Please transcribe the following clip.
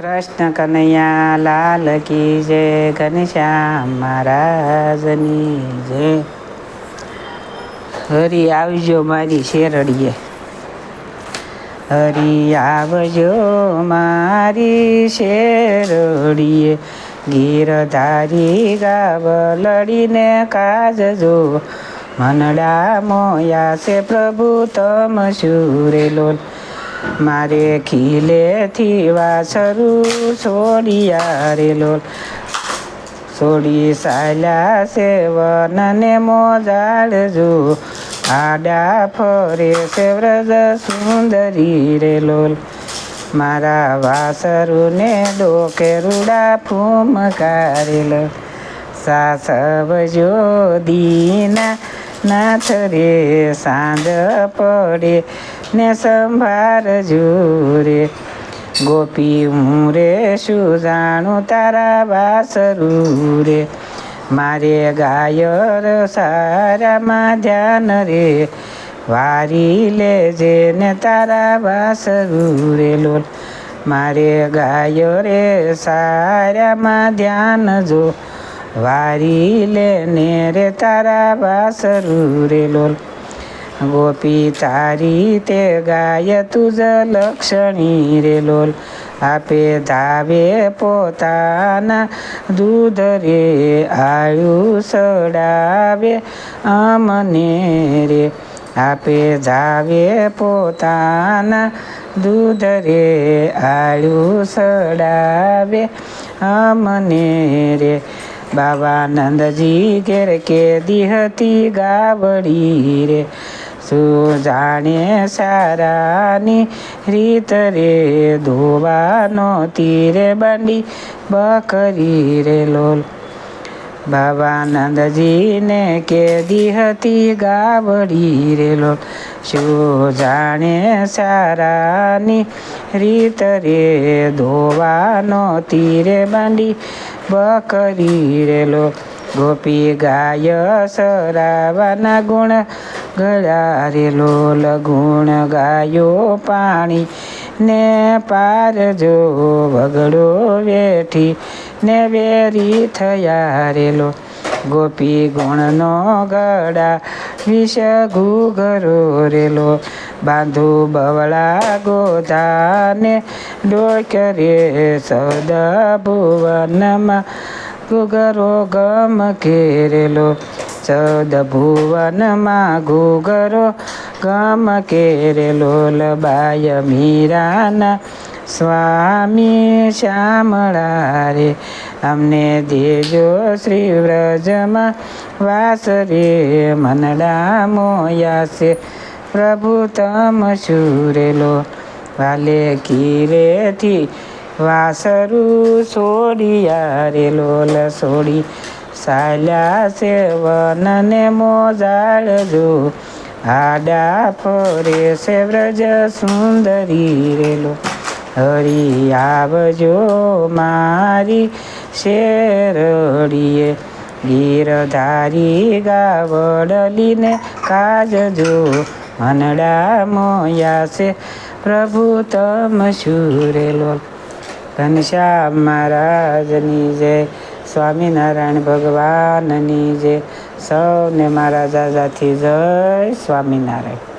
कृष्ण कन्हैया लाल की जय घनश्याम महाराज जय आवजो मारी शेरडिये हरी आवजो मारी शेरडिये गिर गाब गाव काज जो मनड़ा मोया से प्रभु लोल મારે ખીલેથી વાસરૂ સોરિયા રે લલ સોડી સાલા સે વનને મોજાર જુ આડા ફોરે સે વજ સુન્દરી રે લલ મારા વાસરૂ ને ડોકે રૂડા ફૂમકારેલ સાસબ જુ દીના नाथ रे सांद पडे ने संभार झुरे गोपी मुरे जाणू तारा वास रे मारे गायर सारा मा ध्यान रे वारी जे ने तारा वास रे लोल मारे गायो रे सारा मा ध्यान जो वारीले नेरे तारा बासरू रे लोल गोपी तारी ते गाय तुझ लक्षणी रे लोल आपे धावे पोताना दूध रे आयु सडावे आमने रे आपे जावे पोताना दूध रे आयु सडावे आमने रे बाबा नंदजी के दिहती गावडी रे सुजाणे सारानी रीत रे धोबा नोती रे बंडी बकरी रे लोल બાબા કે કેદી હતી ગાબડી રેલો શું જાણે સારાની રીત રે ધોવાનો તીરે બાંડી બકરી રેલો ગોપી ગાય સરાવાના ગુણ ગળારેલો લગુણ ગાયો પાણી ને પાર જો વગડો વેઠી ને વેરી થયા રેલો ગોપી ગુણનો ગળા વિષ ઘૂઘરો રેલો બાંધુ બવળા ગોધાને ડોકરે સૌદા ભુવનમાં ઘૂઘરો ગમ કેરેલો ચૌદ ભુવનમાં ઘૂઘરો ગમ કેરેલો લબાય મીરાના સ્વામી શ્યામળા રે અમને દેજો શ્રી વ્રજમાં વાસ રે મનડા મોયાસે પ્રભુ તમ શુરેલો વાલે કીરેથી વાસરું છોડી રે લોલ છોડી સાલ્યા સેવનને મોજાળજો આડા ફરે છે વ્રજ સુંદરી રેલો હરી આવજો મારી શેરડીએ ગીરધારી ગાવડલીને કાજજો મનડા મોયા છે પ્રભુ તમ શુરેલો ઘનશ્યામ મહારાજની જય સ્વામિનારાયણ ભગવાનની જય સૌને મારા દાદાથી જય સ્વામિનારાયણ